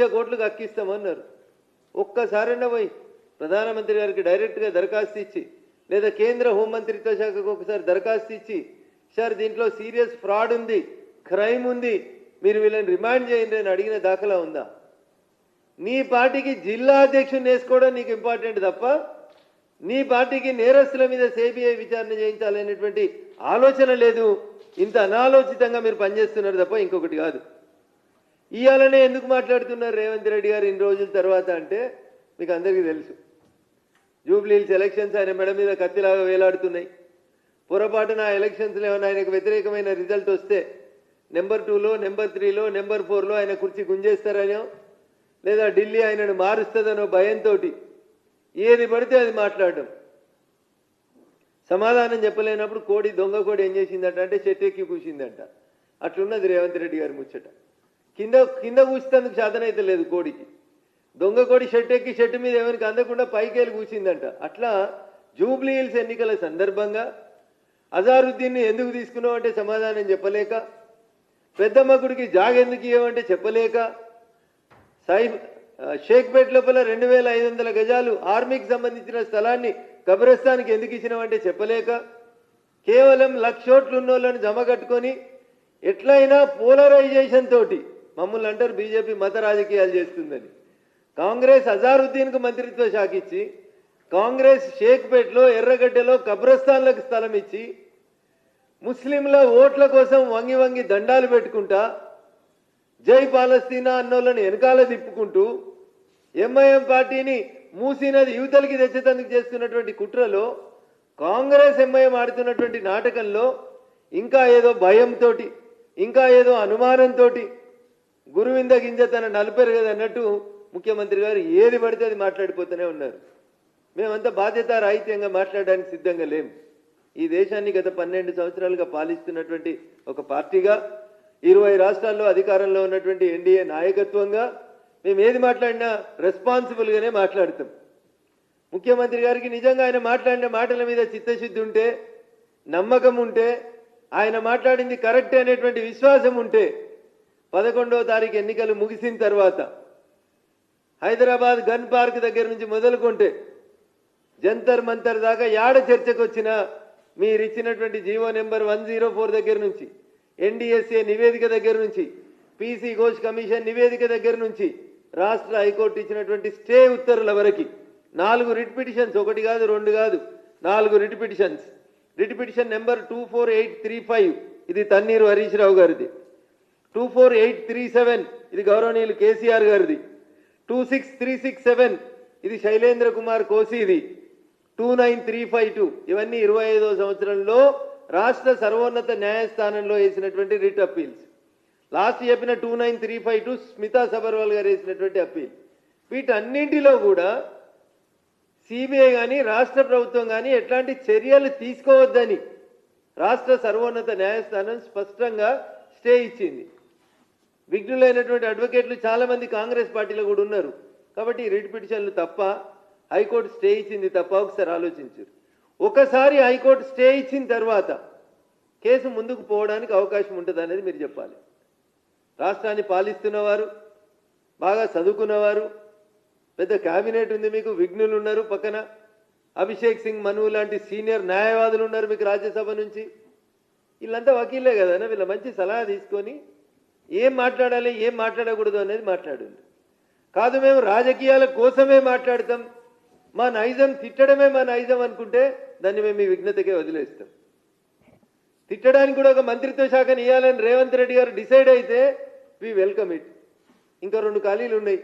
లక్ష కోట్లకు అక్కిస్తామన్నారు ఒక్కసారైనా పోయి ప్రధానమంత్రి గారికి డైరెక్ట్గా దరఖాస్తు ఇచ్చి లేదా కేంద్ర హోంమంత్రిత్వ శాఖకు ఒకసారి దరఖాస్తు ఇచ్చి సార్ దీంట్లో సీరియస్ ఫ్రాడ్ ఉంది క్రైమ్ ఉంది మీరు వీళ్ళని రిమాండ్ చేయండి అని అడిగిన దాఖలా ఉందా? నీ పార్టీకి జిల్లా అధ్యక్షుని వేసుకోవడం నీకు ఇంపార్టెంట్ తప్ప నీ పార్టీకి నేరస్తుల మీద సిబిఐ విచారణ చేయించాలనేటువంటి ఆలోచన లేదు. ఇంత అనాలోచితంగా మీరు పనిచేస్తున్నారు తప్ప ఇంకొకటి కాదు. ఇవాళనే ఎందుకు మాట్లాడుతున్నారు రేవంత్ రెడ్డి గారు ఇన్ని రోజుల తర్వాత అంటే మీకు అందరికీ తెలుసు. జూబ్లీహిల్స్ ఎలక్షన్స్ ఆయన మెడ మీద కత్తిలాగా వేలాడుతున్నాయి. పొరపాటున ఆ ఎలక్షన్స్లో ఏమైనా ఆయనకు వ్యతిరేకమైన రిజల్ట్ వస్తే నెంబర్ టూలో నెంబర్ త్రీలో నెంబర్ ఫోర్లో ఆయన కుర్చీ గుంజేస్తారనో లేదా ఢిల్లీ ఆయనను మారుస్తుందనో భయంతో ఏది పడితే అది మాట్లాడడం. సమాధానం చెప్పలేనప్పుడు కోడి దొంగ కోడి ఏం చేసిందట అంటే చెట్టు ఎక్కి కూసిందంట. అట్లున్నది రేవంత్ రెడ్డి గారి ముచ్చట. కింద కింద కూసేందుకు సాధన అయితే లేదు కోడికి. దొంగ కోడి షెట్ ఎక్కి షెట్టు మీద ఎవరికి అందకుండా పైకి వెళ్ళి కూర్చిందంట అట్లా జూబ్లీ హిల్స్ ఎన్నికల సందర్భంగా అజారుద్దీన్ని ఎందుకు తీసుకున్నావు అంటే సమాధానం చెప్పలేక పెద్దమ్మ గుడికి జాగెందుకు ఇవ్వమంటే చెప్పలేక సాయి షేక్పేట్ లోపల రెండు వేల ఐదు వందల గజాలు ఆర్మీకి సంబంధించిన స్థలాన్ని కబ్రస్థానికి ఎందుకు ఇచ్చినామంటే చెప్పలేక కేవలం లక్షోట్లు ఉన్నోళ్ళను జమ కట్టుకొని ఎట్లయినా పోలరైజేషన్ తోటి మమ్మల్ని అంటారు బీజేపీ మత రాజకీయాలు చేస్తుందని. కాంగ్రెస్ అజారుద్దీన్కు మంత్రిత్వ శాఖ ఇచ్చి కాంగ్రెస్ షేక్పేట్లో ఎర్రగడ్డలో కబ్రస్థాన్లకు స్థలం ఇచ్చి ముస్లింల ఓట్ల కోసం వంగి వంగి దండాలు పెట్టుకుంటా జై పాలస్తీనా అన్నోళ్ళని వెనకాల తిప్పుకుంటూ ఎంఐఎం పార్టీని మూసినది యువతలకి తెచ్చేతందుకు చేస్తున్నటువంటి కుట్రలో కాంగ్రెస్ ఎంఐఎం ఆడుతున్నటువంటి నాటకంలో ఇంకా ఏదో భయంతో ఇంకా ఏదో అనుమానంతో గురువింద గింజ తన నలిపారు కదా అన్నట్టు ముఖ్యమంత్రి గారు ఏది పడితే అది మాట్లాడిపోతూనే ఉన్నారు. మేమంతా బాధ్యత రాహిత్యంగా మాట్లాడడానికి సిద్ధంగా లేం. ఈ దేశాన్ని గత పన్నెండు సంవత్సరాలుగా పాలిస్తున్నటువంటి ఒక పార్టీగా ఇరవై రాష్ట్రాల్లో అధికారంలో ఉన్నటువంటి ఎన్డీఏ నాయకత్వంగా మేము ఏది మాట్లాడినా రెస్పాన్సిబుల్గానే మాట్లాడతాం. ముఖ్యమంత్రి గారికి నిజంగా ఆయన మాట్లాడిన మాటల మీద చిత్తశుద్ధి ఉంటే నమ్మకం ఉంటే ఆయన మాట్లాడింది కరెక్ట్ అనేటువంటి విశ్వాసం ఉంటే పదకొండవ తారీఖు ఎన్నికలు ముగిసిన తర్వాత హైదరాబాద్ గన్ పార్క్ దగ్గర నుంచి మొదలుకుంటే జంతర్ మంతర్ దాకా యాడ చర్చకు వచ్చినా మీరు ఇచ్చినటువంటి GO number one zero four దగ్గర నుంచి ఎన్డీఎస్ఏ నివేదిక దగ్గర నుంచి పీసీ ఘోష్ కమిషన్ నివేదిక దగ్గర నుంచి రాష్ట్ర హైకోర్టు ఇచ్చినటువంటి స్టే ఉత్తర్వుల వరకు నాలుగు రిట్ పిటిషన్స్ ఒకటి కాదు రెండు కాదు నాలుగు writ petitions. Writ petition number two four eight three five. ఇది తన్నీరు హరీష్ రావు గారిది. Two four eight three seven. ఇది గౌరవనీయులు కేసీఆర్ గారిది. Two six three six seven. ఇది Shailendra Kumar కోసిది two nine three five two. ఇవన్నీ ఇరవై ఐదో సంవత్సరంలో రాష్ట్ర సర్వోన్నత న్యాయస్థానంలో వేసినటువంటి రిట్ అప్పీల్స్. లాస్ట్ చెప్పిన two nine three five two Smita Sabharwal గారు వేసినటువంటి అప్పీల్. వీటన్నింటిలో కూడా సిబిఐ కానీ రాష్ట్ర ప్రభుత్వం కానీ ఎట్లాంటి చర్యలు తీసుకోవద్దని రాష్ట్ర సర్వోన్నత న్యాయస్థానం స్పష్టంగా స్టే ఇచ్చింది. విఘ్నులైనటువంటి అడ్వకేట్లు చాలామంది కాంగ్రెస్ పార్టీలో కూడా ఉన్నారు. కాబట్టి రిట్ పిటిషన్లు తప్ప హైకోర్టు స్టే ఇచ్చింది తప్ప ఒకసారి ఆలోచించారు ఒకసారి హైకోర్టు స్టే ఇచ్చిన తర్వాత కేసు ముందుకు పోవడానికి అవకాశం ఉంటుంది అనేది మీరు చెప్పాలి. రాష్ట్రాన్ని పాలిస్తున్నవారు బాగా చదువుకున్నవారు పెద్ద క్యాబినెట్ ఉంది మీకు విఘ్నులు ఉన్నారు పక్కన. అభిషేక్ సింగ్ మను లాంటి సీనియర్ న్యాయవాదులు ఉన్నారు మీకు రాజ్యసభ నుంచి. వీళ్ళంతా వకీలే కదా వీళ్ళ మంచి సలహా తీసుకొని ఏం మాట్లాడాలి ఏం మాట్లాడకూడదు అనేది మాట్లాడింది. కాదు మేము రాజకీయాల కోసమే మాట్లాడతాం. మా నైజం తిట్టడమే మా నైజం అనుకుంటే దాన్ని మేము మీ విఘ్నతకే వదిలేస్తాం. తిట్టడానికి కూడా ఒక మంత్రిత్వ శాఖని ఇవ్వాలని రేవంత్ రెడ్డి గారు డిసైడ్ అయితే వి వెల్కమ్ ఇట్ ఇంకా రెండు ఖాళీలు ఉన్నాయి.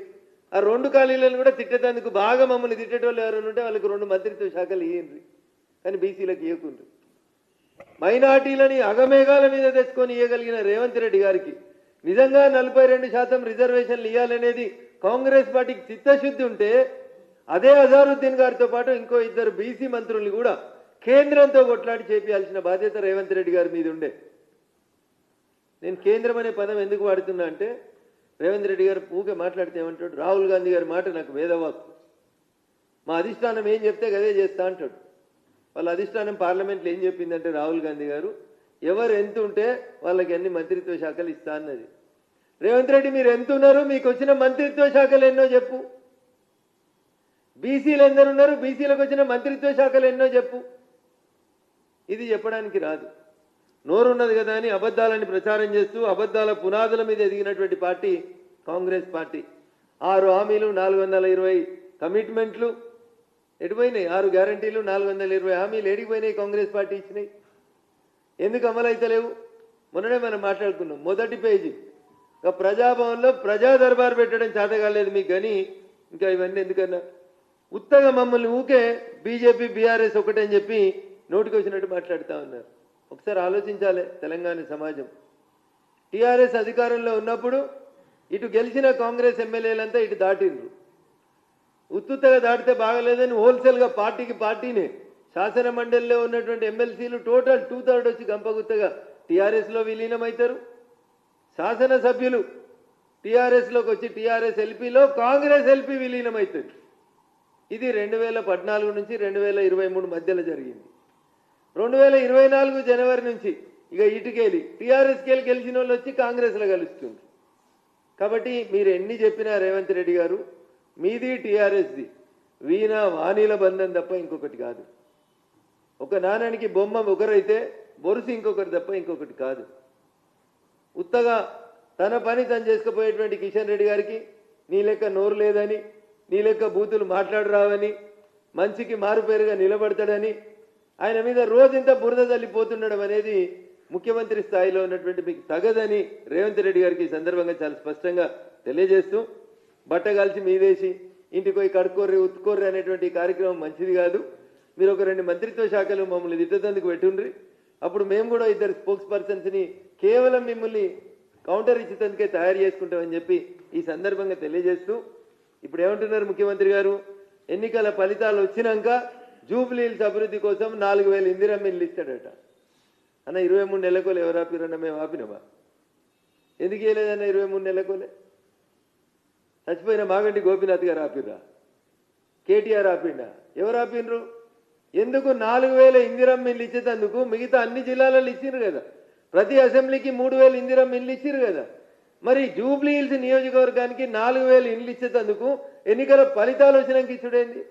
ఆ రెండు ఖాళీలను కూడా తిట్టేందుకు బాగా మమ్మల్ని తిట్టేటోళ్ళు ఎవరు ఉంటే వాళ్ళకి రెండు మంత్రిత్వ శాఖలు ఇయ్యండి. కానీ బీసీలకు ఇవ్వకుండా మైనార్టీలని అగమేఘాల మీద తెచ్చుకొని ఇవ్వగలిగిన రేవంత్ రెడ్డి గారికి నిజంగా నలభై రెండు శాతం రిజర్వేషన్లు ఇవ్వాలనేది కాంగ్రెస్ పార్టీకి చిత్తశుద్ధి ఉంటే అదే అజారుద్దీన్ గారితో పాటు ఇంకో ఇద్దరు బీసీ మంత్రుల్ని కూడా కేంద్రంతో కొట్లాడి చేపించాల్సిన బాధ్యత రేవంత్ రెడ్డి గారి మీద ఉండే. నేను కేంద్రం అనే పదం ఎందుకు వాడుతున్నా అంటే రేవంత్ రెడ్డి గారు ఊకే మాట్లాడితే ఏమంటాడు? రాహుల్ గాంధీ గారి మాట నాకు వేదవాక్కు. మా అధిష్టానం ఏం చెప్తే అదే చేస్తా అంటాడు. వాళ్ళ అధిష్టానం పార్లమెంట్లో ఏం చెప్పిందంటే రాహుల్ గాంధీ గారు ఎవరు ఎంత ఉంటే వాళ్ళకి అన్ని మంత్రిత్వ శాఖలు ఇస్తా అన్నది. రేవంత్ రెడ్డి మీరు ఎంత ఉన్నారు? మీకు వచ్చిన మంత్రిత్వ శాఖలు ఎన్నో చెప్పు. బీసీలు ఎందరు ఉన్నారు? బీసీలకు వచ్చిన మంత్రిత్వ శాఖలు ఎన్నో చెప్పు. ఇది చెప్పడానికి రాదు. నోరున్నది కదా అని అబద్ధాలని ప్రచారం చేస్తూ అబద్ధాల పునాదుల మీద ఎదిగినటువంటి పార్టీ కాంగ్రెస్ పార్టీ. ఆరు హామీలు నాలుగు వందల ఇరవై కమిట్మెంట్లు. ఎడిపోయినాయి ఆరు గ్యారంటీలు నాలుగు వందల ఇరవై హామీలు. ఎడిగిపోయినాయి కాంగ్రెస్ పార్టీ ఇచ్చినాయి. ఎందుకు అమలు మొన్ననే మనం మాట్లాడుకున్నాం. మొదటి పేజీ. ప్రజాభవన్లో ప్రజా దర్బార్ పెట్టడం చేత కాలేదు మీకు కానీ ఇంకా ఇవన్నీ ఎందుకన్నా? ఉత్తగా మమ్మల్ని ఊకే బీజేపీ బీఆర్ఎస్ ఒకటని చెప్పి నోటికి వచ్చినట్టు మాట్లాడుతూ ఉన్నారు. ఒకసారి ఆలోచించాలి తెలంగాణ సమాజం. టీఆర్ఎస్ అధికారంలో ఉన్నప్పుడు ఇటు గెలిచిన కాంగ్రెస్ ఎమ్మెల్యేలంతా ఇటు దాటిండ్రు. ఉత్తుత్తగా దాటితే బాగలేదని హోల్సేల్గా పార్టీకి పార్టీనే శాసన మండలిలో ఉన్నటువంటి ఎమ్మెల్సీలు టోటల్ టూ థర్డ్ వచ్చి గంపగుత్తగా టీఆర్ఎస్లో విలీనమవుతారు శాసనసభ్యులు టీఆర్ఎస్లోకి వచ్చి టీఆర్ఎస్ ఎల్పీలో కాంగ్రెస్ ఎల్పీ విలీనమవుతుంది ఇది రెండు వేల పద్నాలుగు నుంచి రెండు వేల ఇరవై మూడు మధ్యలో జరిగింది. రెండు వేల ఇరవై నాలుగు జనవరి నుంచి ఇక ఇటుకెళ్ళి టీఆర్ఎస్కి వెళ్ళి గెలిచిన వాళ్ళు వచ్చి కాంగ్రెస్లో కలుస్తుంది కాబట్టి మీరు ఎన్ని చెప్పినా రేవంత్ రెడ్డి గారు మీది టీఆర్ఎస్ది. వీణ వాణిల బంధం తప్ప ఇంకొకటి కాదు. ఒక నాణానికి బొమ్మ ఒకరైతే బొరుసు ఇంకొకటి తప్ప ఇంకొకటి కాదు. ఉత్తగా తన పని తను చేసుకుపోయేటువంటి కిషన్ రెడ్డి గారికి నీ లెక్క నోరు లేదని నీ లెక్క బూతులు మాట్లాడరావని మంచికి మారుపేరుగా నిలబడతాడని ఆయన మీద రోజంతా బురద తల్లిపోతుండడం అనేది ముఖ్యమంత్రి స్థాయిలో ఉన్నటువంటి మీకు తగదని రేవంత్ రెడ్డి గారికి ఈ సందర్భంగా చాలా స్పష్టంగా తెలియజేస్తూ బట్టగాల్చి మీదేసి ఇంటికి పోయి కడుక్కోర్రి ఉత్తుకోర్రి అనేటువంటి కార్యక్రమం మంచిది కాదు. మీరు ఒక రెండు మంత్రిత్వ శాఖలు మమ్మల్ని తిట్టేందుకు పెట్టుండ్రి. అప్పుడు మేము కూడా ఇద్దరు స్పోక్స్ పర్సన్స్ని కేవలం మిమ్మల్ని కౌంటర్ ఇచ్చేందుకే తయారు చేసుకుంటామని చెప్పి ఈ సందర్భంగా తెలియజేస్తూ ఇప్పుడు ఏమంటున్నారు ముఖ్యమంత్రి గారు? ఎన్నికల ఫలితాలు వచ్చినాక జూబ్లీహిల్స్ అభివృద్ధి కోసం నాలుగు వేల ఇందిరా ఇల్లు ఇస్తాడట. అన్న ఇరవై మూడు నెలకోలే ఎవరు ఆపిరన్న మేము ఆపినామా? ఎందుకు వేయలేదన్న ఇరవై మూడు నెలకోలే చచ్చిపోయిన మాగంటి గోపీనాథ్ గారు ఆపిర్రా? కేటీఆర్ ఆపిండా? ఎవరు ఆపినరు ఎందుకు నాలుగు వేల ఇందిరమ్మ ఇల్లు ఇచ్చేటందుకు మిగతా అన్ని జిల్లాలలో ఇచ్చిర్రు కదా? ప్రతి అసెంబ్లీకి మూడు వేల ఇందిరమ్మ ఇల్లు ఇచ్చిర్రు కదా? మరి జూబ్లీ హిల్స్ నియోజకవర్గానికి నాలుగు వేల ఇల్లు ఇచ్చేటందుకు ఎన్నికల ఫలితాలు వచ్చినాక ఇచ్చుడేంది?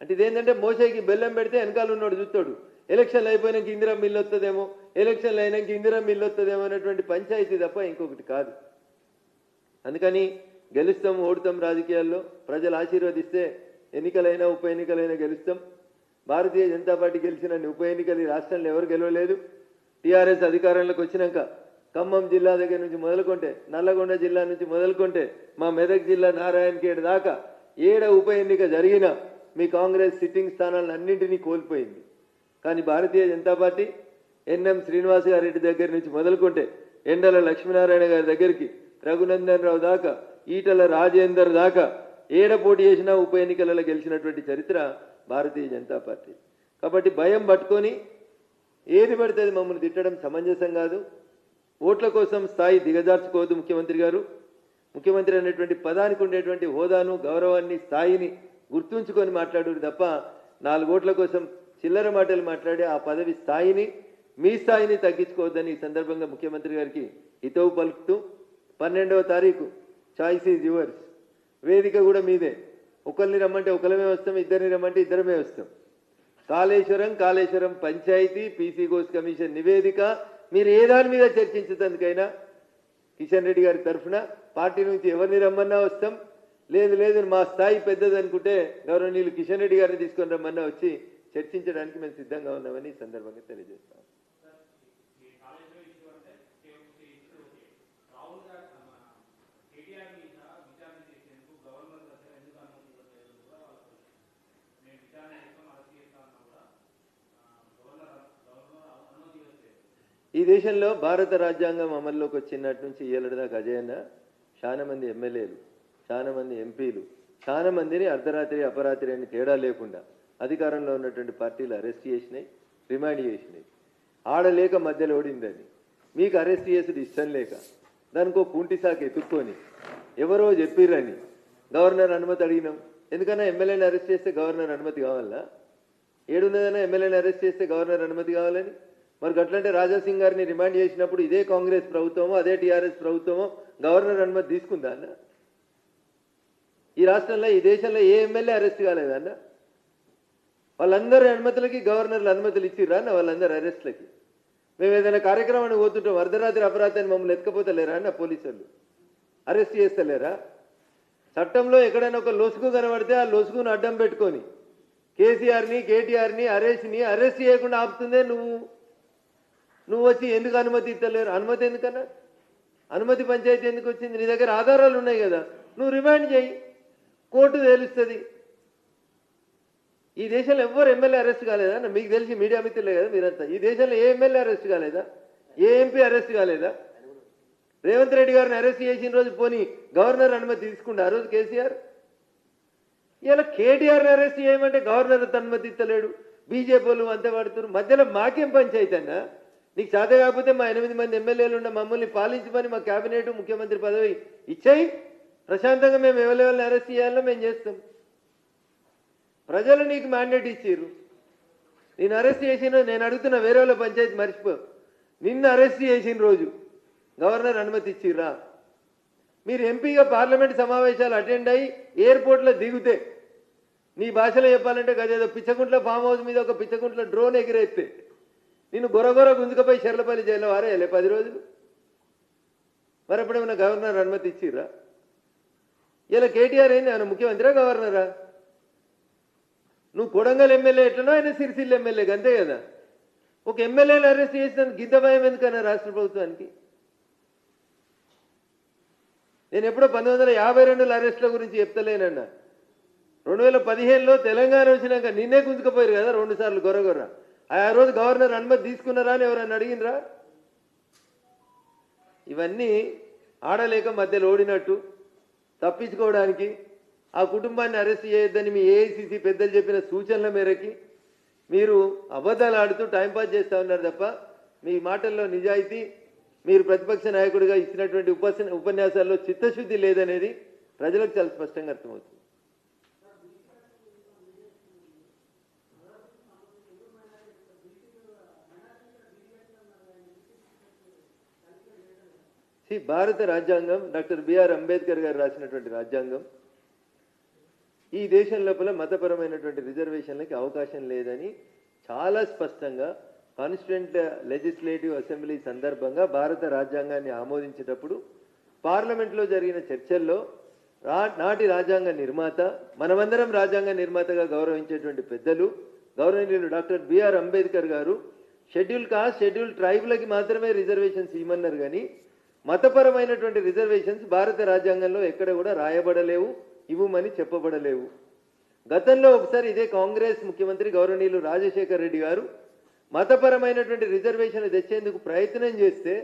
అంటే ఇదేంటంటే మోసేకి బెల్లం పెడితే వెనకాల ఉన్నాడు చూస్తాడు ఎలక్షన్లు అయిపోయినాక ఇందిరమ్మ మిల్లు వస్తుందేమో ఎలక్షన్లు అయినాక ఇందిరమ్మ మిల్లు వస్తుందేమో అనేటువంటి పంచాయతీ తప్ప ఇంకొకటి కాదు. అందుకని గెలుస్తాం ఓడుతాం రాజకీయాల్లో. ప్రజలు ఆశీర్వదిస్తే ఎన్నికలైనా ఉప ఎన్నికలైనా గెలుస్తాం. భారతీయ జనతా పార్టీ గెలిచిన ఉప ఎన్నికలు ఈ రాష్ట్రంలో ఎవరు గెలవలేదు. టీఆర్ఎస్ అధికారంలోకి వచ్చినాక ఖమ్మం జిల్లా దగ్గర నుంచి మొదలుకుంటే నల్లగొండ జిల్లా నుంచి మొదలుకుంటే మా మెదక్ జిల్లా నారాయణఖేడ్ దాకా ఏడ ఉప ఎన్నిక జరిగినా మీ కాంగ్రెస్ సిట్టింగ్ స్థానాలను అన్నింటినీ కోల్పోయింది. కానీ భారతీయ జనతా పార్టీ ఎన్ఎం శ్రీనివాస్ గారెడ్డి దగ్గర నుంచి మొదలుకుంటే ఎండల లక్ష్మీనారాయణ గారి దగ్గరికి రఘునందన్ రావు దాకా ఈటల రాజేందర్ దాకా ఏడ పోటీ చేసినా ఉప ఎన్నికలలో గెలిచినటువంటి చరిత్ర భారతీయ జనతా పార్టీ. కాబట్టి భయం పట్టుకొని ఏది పడితే అది మమ్మల్ని తిట్టడం సమంజసం కాదు. ఓట్ల కోసం స్థాయి దిగజార్చుకోవద్దు ముఖ్యమంత్రి గారు. ముఖ్యమంత్రి అనేటువంటి పదానికి ఉండేటువంటి హోదాను గౌరవాన్ని స్థాయిని గుర్తుంచుకొని మాట్లాడు తప్ప నాలుగు ఓట్ల కోసం చిల్లర మాటలు మాట్లాడి ఆ పదవి స్థాయిని మీ స్థాయిని తగ్గించుకోవద్దని ఈ సందర్భంగా ముఖ్యమంత్రి గారికి హితవు పలుకుతూ పన్నెండవ తారీఖు చాయిస్ ఈజ్ యువర్స్. వేదిక కూడా మీదే. ఒకరిని రమ్మంటే ఒకరిమే వస్తాం ఇద్దరిని రమ్మంటే ఇద్దరమే వస్తాం. కాళేశ్వరం కాళేశ్వరం పంచాయతీ పీసీ గోస్ కమిషన్ నివేదిక మీరు ఏ దాని మీద చర్చించేందుకైనా కిషన్ రెడ్డి గారి తరఫున పార్టీ నుంచి ఎవరిని రమ్మన్నా వస్తాం. లేదు లేదు మా స్థాయి పెద్దది అనుకుంటే గౌరవనీయులు కిషన్ రెడ్డి గారిని తీసుకొని రమ్మన్నా వచ్చి చర్చించడానికి మేము సిద్ధంగా ఉన్నామని సందర్భంగా తెలియజేస్తాం. ఈ దేశంలో భారత రాజ్యాంగం అమల్లోకి వచ్చినట్టు నుంచి ఏలడదాకా అజయన్న చాలా మంది ఎమ్మెల్యేలు చాలా మంది ఎంపీలు చాలా మందిని అర్ధరాత్రి అపరాత్రి అని తేడా లేకుండా అధికారంలో ఉన్నటువంటి పార్టీలు అరెస్ట్ చేసినాయి రిమాండ్ చేసినాయి. ఆడలేక మధ్యలో ఓడిందని. మీకు అరెస్ట్ చేసుడు ఇష్టం లేక. దానికో పూంటి సాకు ఎత్తుక్కొని ఎవరో చెప్పిర్రని. గవర్నర్ అనుమతి అడిగినాం. ఎందుకన్నా ఎమ్మెల్యేని అరెస్ట్ చేస్తే గవర్నర్ అనుమతి కావాలా? ఏడున్నదన్నా ఎమ్మెల్యేని అరెస్ట్ చేస్తే గవర్నర్ అనుమతి కావాలని? మరి గట్లంటే రాజాసింగ్ గారిని రిమాండ్ చేసినప్పుడు ఇదే కాంగ్రెస్ ప్రభుత్వమో అదే టీఆర్ఎస్ ప్రభుత్వమో గవర్నర్ అనుమతి తీసుకుందా అన్న? ఈ రాష్ట్రంలో ఈ దేశంలో ఏ ఎమ్మెల్యే అరెస్ట్ కాలేదన్న వాళ్ళందరి అనుమతులకి గవర్నర్లు అనుమతులు ఇచ్చిర్రా అన్న వాళ్ళందరి అరెస్ట్లకి? మేము ఏదైనా కార్యక్రమాన్ని పోతుంటాం అర్ధరాత్రి అపరాధాన్ని మమ్మల్ని ఎత్తుకపోతలేరా అన్న పోలీసులు అరెస్ట్ చేస్తలేరా? చట్టంలో ఎక్కడైనా ఒక లొసుగు కనబడితే ఆ లొసుగును అడ్డం పెట్టుకొని కేసీఆర్ని కేటీఆర్ని అరెస్ట్ని అరెస్ట్ చేయకుండా ఆపుతుందే నువ్వు. నువ్వు వచ్చి ఎందుకు అనుమతి ఇస్తలేరు? అనుమతి ఎందుకన్నా? అనుమతి పంచాయతీ ఎందుకు వచ్చింది? నీ దగ్గర ఆధారాలు ఉన్నాయి కదా. నువ్వు రిమాండ్ చేయి. కోర్టు తేలుస్తుంది. ఈ దేశంలో ఎవ్వరు ఎమ్మెల్యే అరెస్ట్ కాలేదా? మీకు తెలిసి మీడియా మిత్రులే కదా మీరంతా. ఈ దేశంలో ఏ ఎమ్మెల్యే అరెస్ట్ కాలేదా? ఏ ఎంపీ అరెస్ట్ కాలేదా? రేవంత్ రెడ్డి గారిని అరెస్ట్ చేసిన రోజు పోని గవర్నర్ అనుమతి తీసుకుంటే ఆ రోజు కేసీఆర్? ఇలా కేటీఆర్ని అరెస్ట్ చేయమంటే గవర్నర్ అనుమతి ఇస్తలేడు. బీజేపీ వాళ్ళు అంతే పడుతున్నారు మధ్యలో మాకేం పంచాయతీ అన్నా? నీకు చేత కాకపోతే మా ఎనిమిది మంది ఎమ్మెల్యేలు ఉన్న మమ్మల్ని పాలించమని మా కేబినెట్ ముఖ్యమంత్రి పదవి ఇచ్చాయి. ప్రశాంతంగా మేము ఎవరెవరిని అరెస్ట్ చేయాలో మేము చేస్తాం. ప్రజలు నీకు మ్యాండేట్ ఇచ్చారు నేను అరెస్ట్ చేసిన నేను అడుగుతున్న వేరే వాళ్ళ పంచాయతీ మర్చిపో. నిన్ను అరెస్ట్ చేసిన రోజు గవర్నర్ అనుమతి ఇచ్చిర్రా. మీరు ఎంపీగా పార్లమెంట్ సమావేశాలు అటెండ్ అయ్యి ఎయిర్పోర్ట్లో దిగితే నీ భాషలో చెప్పాలంటే గదేదో పిచ్చకుంట్ల ఫామ్ హౌస్ మీద ఒక పిచ్చకుంట్ల డ్రోన్ ఎగిరేస్తే. నిన్ను గొరగొర గుంజుకపోయి చెర్లపల్లి జైల్లో వారేయలే పది రోజులు. మరి ఎప్పుడేమైనా గవర్నర్ అనుమతి ఇచ్చిర్రా? ఇలా కేటీఆర్ అయింది ఆయన ముఖ్యమంత్రి గవర్నరా? నువ్వు కొడంగల్ ఎమ్మెల్యే ఎట్లనో ఆయన సిరిసిల్ల ఎమ్మెల్యే అంతే కదా? ఒక ఎమ్మెల్యేని అరెస్ట్ చేసిన గిద్ద భయం ఎందుకన్నా రాష్ట్ర ప్రభుత్వానికి? నేను ఎప్పుడో పంతొమ్మిది వందల యాభై రెండుల అరెస్ట్ల గురించి చెప్తలేనన్నా. రెండు వేల పదిహేనులో తెలంగాణ వచ్చినాక నిన్నే గుంజుకపోయారు కదా రెండు సార్లు ఆ రోజు గవర్నర్ అనుమతి తీసుకున్నారా అని ఎవరైనా అడిగినరా ఇవన్నీ ఆడలేక మధ్యలో ఓడినట్టు. తప్పించుకోవడానికి ఆ కుటుంబాన్ని అరెస్ట్ చేయొద్దని మీ ఏఐసిసి పెద్దలు చెప్పిన సూచనల మేరకి మీరు అబద్ధాలు ఆడుతూ టైంపాస్ చేస్తూ ఉన్నారు తప్ప మీ మాటల్లో నిజాయితీ మీరు ప్రతిపక్ష నాయకుడిగా ఇచ్చినటువంటి ఉపన్యాసాల్లో చిత్తశుద్ధి లేదనేది ప్రజలకు చాలా స్పష్టంగా అర్థమవుతుంది. సి భారత రాజ్యాంగం డాక్టర్ బిఆర్ అంబేద్కర్ గారు రాసినటువంటి రాజ్యాంగం. ఈ దేశం లోపల మతపరమైనటువంటి రిజర్వేషన్లకి అవకాశం లేదని చాలా స్పష్టంగా కాన్స్టిట్యూంట్ లెజిస్లేటివ్ అసెంబ్లీ సందర్భంగా భారత రాజ్యాంగాన్ని ఆమోదించేటప్పుడు పార్లమెంట్లో జరిగిన చర్చల్లో రా నాటి రాజ్యాంగ నిర్మాత మనమందరం రాజ్యాంగ నిర్మాతగా గౌరవించేటువంటి పెద్దలు గౌరవనీయులు డాక్టర్ బిఆర్ అంబేద్కర్ గారు షెడ్యూల్ కాస్ట్ షెడ్యూల్ ట్రైబ్లకి మాత్రమే రిజర్వేషన్స్ ఇవ్వమన్నారు కానీ మతపరమైనటువంటి రిజర్వేషన్స్ భారత రాజ్యాంగంలో ఎక్కడ కూడా రాయబడలేవు ఇవ్వమని చెప్పబడలేవు. గతంలో ఒకసారి ఇదే కాంగ్రెస్ ముఖ్యమంత్రి గౌరవనీయులు రాజశేఖర్ రెడ్డి గారు మతపరమైనటువంటి రిజర్వేషన్ తెచ్చేందుకు ప్రయత్నం చేస్తే